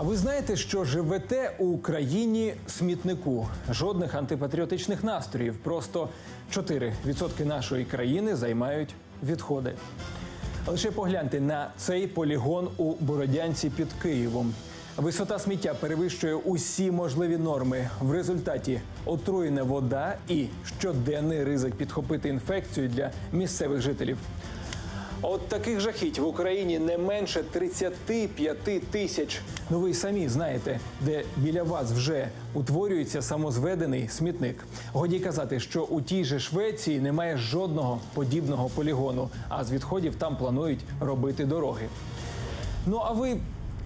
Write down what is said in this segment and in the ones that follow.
А ви знаєте, що живете у країні смітнику? Жодних антипатріотичних настроїв. Просто 4% нашої країни займають відходи. Лише погляньте на цей полігон у Бородянці під Києвом. Висота сміття перевищує усі можливі норми. В результаті отруєна вода і щоденний ризик підхопити інфекцію для місцевих жителів. От таких жахіть в Україні не менше 35 тисяч. Ну ви й самі знаєте, де біля вас вже утворюється самозведений смітник. Годі казати, що у тій же Швеції немає жодного подібного полігону, а з відходів там планують робити дороги. Ну а ви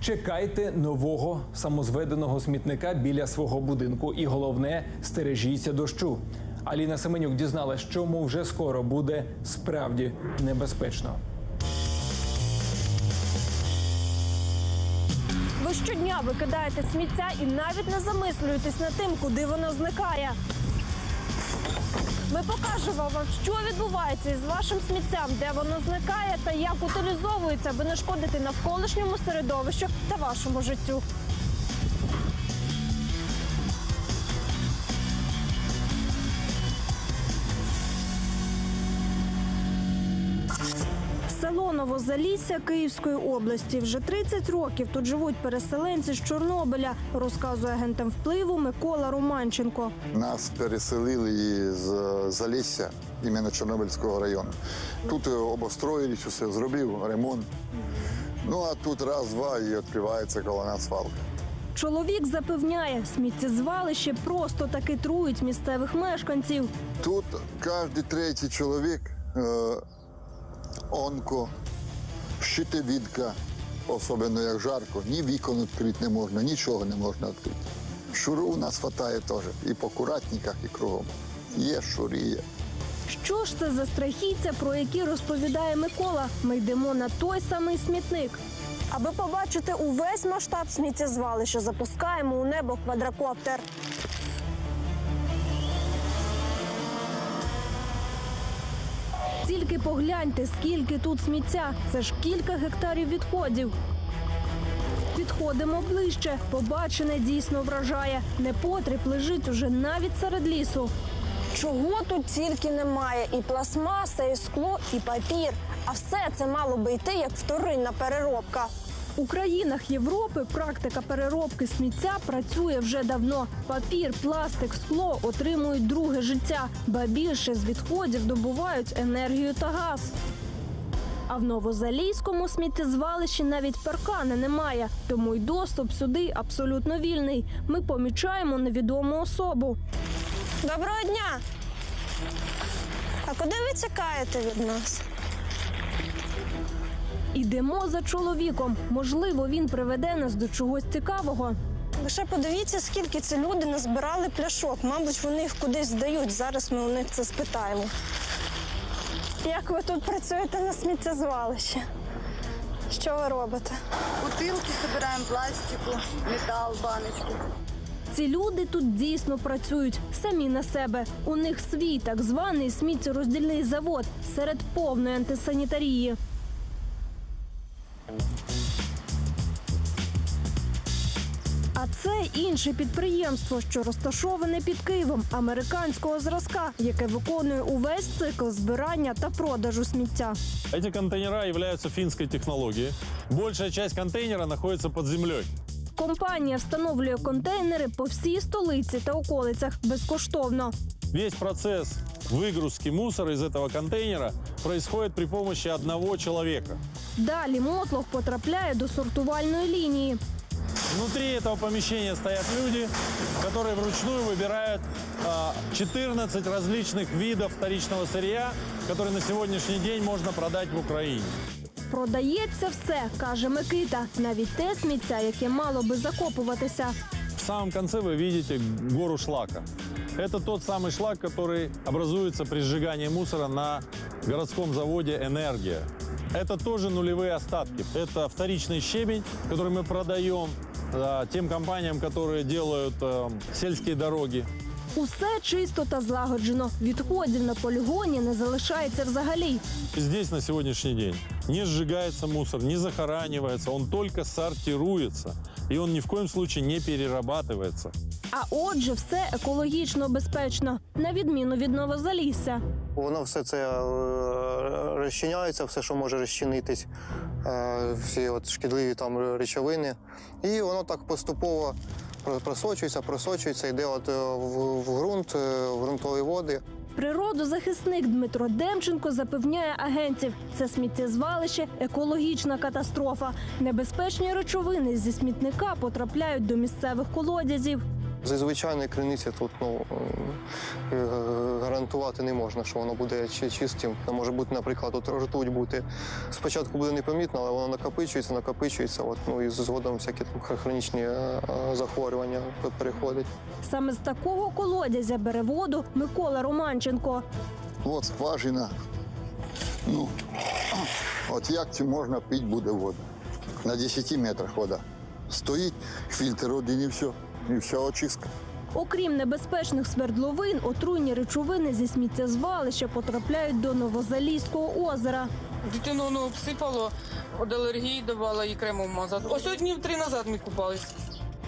чекайте нового самозведеного смітника біля свого будинку. І головне, стережіться дощу. Аліна Семенюк дізналась, що йому вже скоро буде справді небезпечно. Ви щодня викидаєте сміття і навіть не замислюєтесь над тим, куди воно зникає. Ми покажемо вам, що відбувається із вашим сміттям, де воно зникає та як утилізовується, аби не шкодити навколишньому середовищу та вашому життю. Новозалісся Київської області. Вже 30 років тут живуть переселенці з Чорнобиля, розказує агентам впливу Микола Романченко. Нас переселили е, Залісся, іменно Чорнобильського району. Тут обостроїлись, усе зробив ремонт. Ну а тут раз-два і відкривається коло нас свалка. Чоловік запевняє, сміттєзвалище просто таки трують місцевих мешканців. Тут кожен третій чоловік е, онко, щитовідка, особливо як жарко, ні вікон відкрити не можна, нічого не можна відкрити. Шуру у нас вистачає теж і по куратниках, і кругом. Є шурі, є. Що ж це за страхіття, про які розповідає Микола? Ми йдемо на той самий смітник. Аби побачити увесь масштаб сміттєзвалища, запускаємо у небо квадрокоптер. Тільки погляньте, скільки тут сміття. Це ж кілька гектарів відходів. Підходимо ближче. Побачене дійсно вражає. Непотріб лежить уже навіть серед лісу. Чого тут тільки немає? І пластмаса, і скло, і папір. А все це мало би йти як вторинна переробка. У країнах Європи практика переробки сміття працює вже давно. Папір, пластик, скло отримують друге життя, ба більше з відходів добувають енергію та газ. А в Новозалійському сміттєзвалищі навіть паркани немає, тому й доступ сюди абсолютно вільний. Ми помічаємо невідому особу. Доброго дня! А куди ви тікаєте від нас? Ідемо за чоловіком. Можливо, він приведе нас до чогось цікавого. Лише подивіться, скільки це люди назбирали пляшок. Мабуть, вони їх кудись здають. Зараз ми у них це спитаємо. Як ви тут працюєте на сміттєзвалищі? Що ви робите? Бутылки собираем, пластику, металл, баночки. Ці люди тут дійсно працюють самі на себе. У них свій так званий сміттєроздільний завод серед повної антисанітарії. А це інше підприємство, що розташоване під Києвом американського зразка, яке виконує увесь цикл збирання та продажу сміття. Эти контейнера являются финской технологией. Большая часть контейнера находится под землей. Компанія встановлює контейнери по всій столиці та околицях безкоштовно. Весь процесс выгрузки мусора из этого контейнера происходит при помощи одного человека. Далі мотлох потрапляє до сортувальної лінії. Внутри этого помещения стоят люди, которые вручную выбирают а, 14 различных видов вторичного сырья, которые на сегодняшний день можно продать в Украине. Продається все, каже Микита, навіть те сміття, яке мало би закопуватися. В самом конце вы видите гору шлака. Это тот самый шлак, который образуется при сжигании мусора на городском заводе «Энергия». Это тоже нулевые остатки. Это вторичный щебень, который мы продаем э, тем компаниям, которые делают э, сельские дороги. Усе чисто та злагоджено. Відходів на полігоні не залишається взагалі. Здесь на сегодняшний день не сжигается мусор, не захоранивается, он только сортируется. И он ни в коем случае не перерабатывается. А отже, все екологічно безпечно, на відміну від Новозалісся. Воно все це е, розчиняється, все, що може розчинитись, е, всі от шкідливі там речовини. І воно так поступово просочується, просочується, йде от е, в, в ґрунт, е, в ґрунтові води. Природозахисник Дмитро Демченко запевняє агентів, це сміттєзвалище екологічна катастрофа. Небезпечні речовини зі смітника потрапляють до місцевих колодязів. Зі звичайної криниці тут ну, е, гарантувати не можна, що воно буде чи- чистим. Може бути, наприклад, от ртуть бути. Спочатку буде непомітно, але воно накопичується, накопичується. От, ну, і згодом всякі там хронічні е, е, захворювання переходять. Саме з такого колодязя бере воду Микола Романченко. От скважина. Ну, от як це можна пити буде воду? На 10 метрах вода. Стоїть, фільтр один і все. І вся очистка. Окрім небезпечних свердловин, отруйні речовини зі сміттєзвалища потрапляють до Новозалізького озера. Дитину ну, обсипало, від алергії давала і кремом мазати. Ось днів три назад ми купались.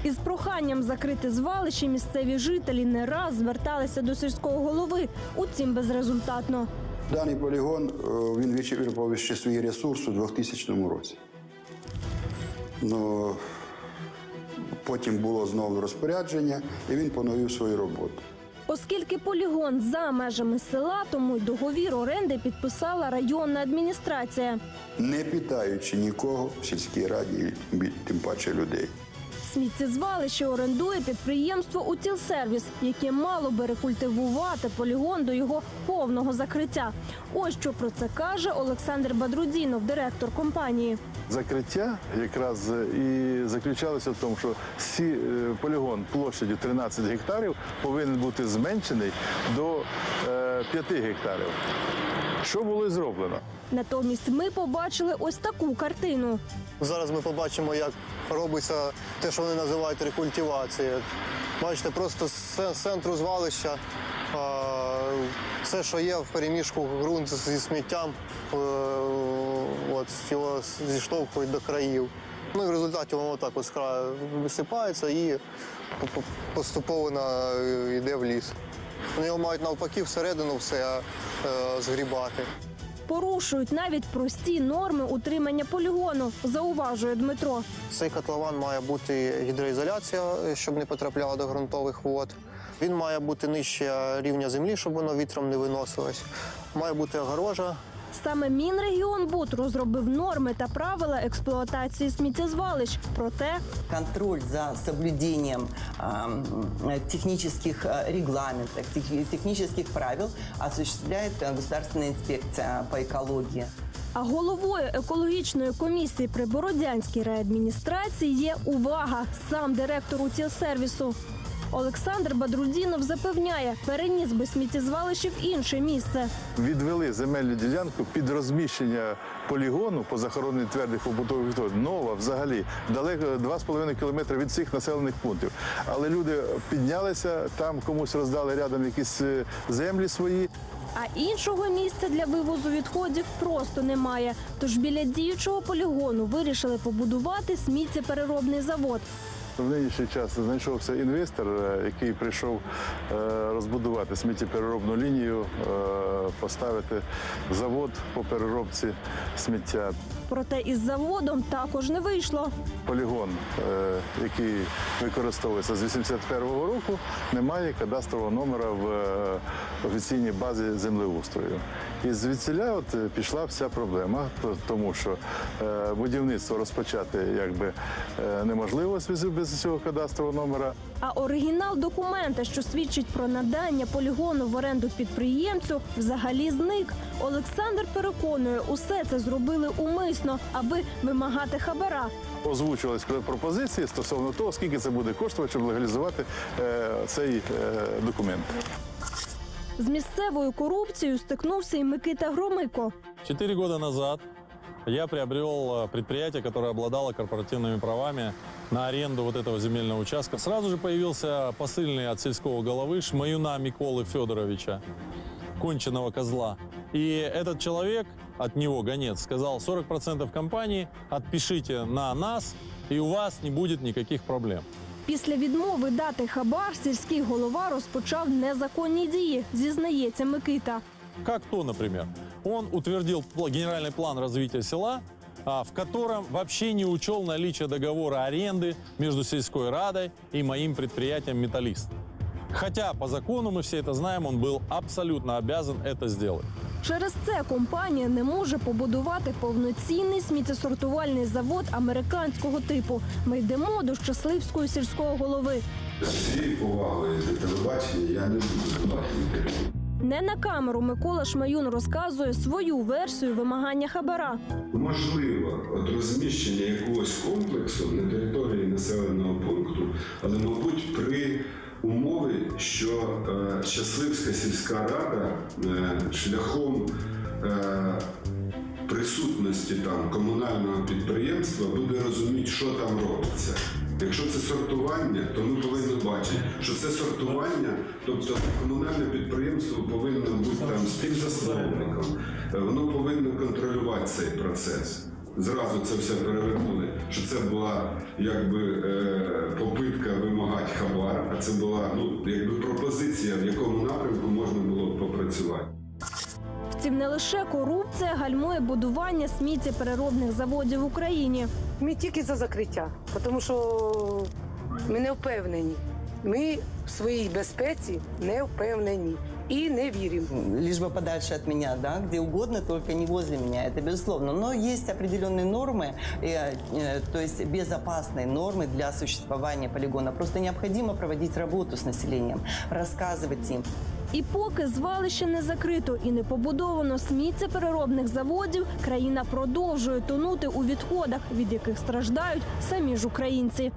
Із проханням закрити звалище місцеві жителі не раз зверталися до сільського голови, утім безрезультатно. Даний полігон е, він вичерпав ще свої ресурси у 2000 році. Ну, потім було знову розпорядження, і він поновив свою роботу. Оскільки полігон за межами села, тому й договір оренди підписала районна адміністрація. Не питаючи нікого в сільській раді, тим- тим паче людей. Сміттєзвалище орендує підприємство «Утілсервіс», яке мало би рекультивувати полігон до його повного закриття. Ось що про це каже Олександр Бадрудінов, директор компанії. Закриття якраз і заключалося в тому, що всі е, полігон площадю 13 гектарів повинен бути зменшений до е, 5 гектарів. Що було зроблено? Натомість ми побачили ось таку картину. Зараз ми побачимо, як робиться те, що вони називають рекультивацією. Бачите, просто з центру звалища все, що є в переміжку ґрунт зі сміттям, е, от, його зіштовхують до країв. Ну і в результаті воно так ось краю висипається і по- по- поступово йде в ліс. Вони його мають навпаки всередину все е, згрібати. Порушують навіть прості норми утримання полігону, зауважує Дмитро. Цей котлован має бути гідроізоляція, е, щоб не потрапляла до ґрунтових вод. Він має бути нижче рівня землі, щоб воно вітром не виносилось. Має бути огорожа. Саме Мінрегіонбуд розробив норми та правила експлуатації сміттєзвалищ. Проте контроль за соблюдением ам, технических э, регламентов, тех- технических правил осуществляет э, государственная инспекция по экологии. А головою екологічної комісії при Бородянській райадміністрації є увага сам директор утілсервісу. Олександр Бадрудінов запевняє, переніс би сміттєзвалище в інше місце. Відвели земельну ділянку під розміщення полігону по захороненню твердих побутових відходів. Нова взагалі далеко 2,5 кілометри від всіх населених пунктів. Але люди піднялися, там комусь роздали рядом якісь е, землі свої. А іншого місця для вивозу відходів просто немає. Тож біля діючого полігону вирішили побудувати сміттєпереробний завод. В нинішній час знайшовся інвестор, е, який прийшов е, розбудувати сміттєпереробну лінію, е, поставити завод по переробці сміття. Проте із заводом також не вийшло. Полігон, який використовується з 81-го року, не має кадастрового номера в офіційній базі землеустрою. І звідсіля от е, пішла вся проблема, тому що е, будівництво розпочати якби е, неможливо без- без цього кадастрового номера. А оригінал документа, що свідчить про надання полігону в оренду підприємцю, взагалі зник. Олександр переконує, усе це зробили умисно, аби вимагати хабара. Озвучувались пропозиції стосовно того, скільки це буде коштувати, щоб легалізувати цей документ. З місцевою корупцією стикнувся і Микита Громико. Четыре года назад я приобрел э, предприятие, которое обладало корпоративными правами на аренду вот этого земельного участка. Сразу же появился посыльный от сельского головы Шмаюна Миколы Федоровича, конченого козла. И этот человек от него гонец, сказал 40% компании отпишите на нас, и у вас не будет никаких проблем. Після відмови дати хабар сільський голова розпочав незаконні дії, зізнається Микита. Как то, например, он утвердил пл- генеральный план развития села, а, в котором вообще не учел наличие договора аренды между сельской радой и моим предприятием «Металлист». Хотя по закону, мы все это знаем, он был абсолютно обязан это сделать. Через це компанія не може побудувати повноцінний сміттєсортувальний завод американського типу. Ми йдемо до щасливського сільського голови. Цією повагою до телебачення я не буду. Не на камеру Микола Шмаюн розказує свою версію вимагання хабара. Можливо, от розміщення якогось комплексу на території населеного пункту, але, мабуть, при умові, що е, Щасливська сільська рада е, шляхом е, присутності там комунального підприємства буде розуміти, що там робиться. Якщо це сортування, то ми повинні бачити, що це сортування, тобто комунальне підприємство повинно бути там співзасновником, воно повинно контролювати цей процес. Зразу це все перевернули, що це була якби е, попитка вимагати хабар, а це була ну якби пропозиція, в якому напрямку можна було б попрацювати. Втім, не лише корупція гальмує будування сміттєпереробних заводів в Україні. Ми тільки за закриття, тому що ми не впевнені. Ми в своїй безпеці не впевнені і не віримо. лишь бы подальше от меня, да, где угодно, только не возле меня, это безусловно. Но есть определенные нормы, э, э, то есть безопасные нормы для существования полигона. Просто необходимо проводить работу с населением, рассказывать им. І поки звалище не закрито і не побудовано сміттєпереробних заводів, країна продовжує тонути у відходах, від яких страждають самі ж українці.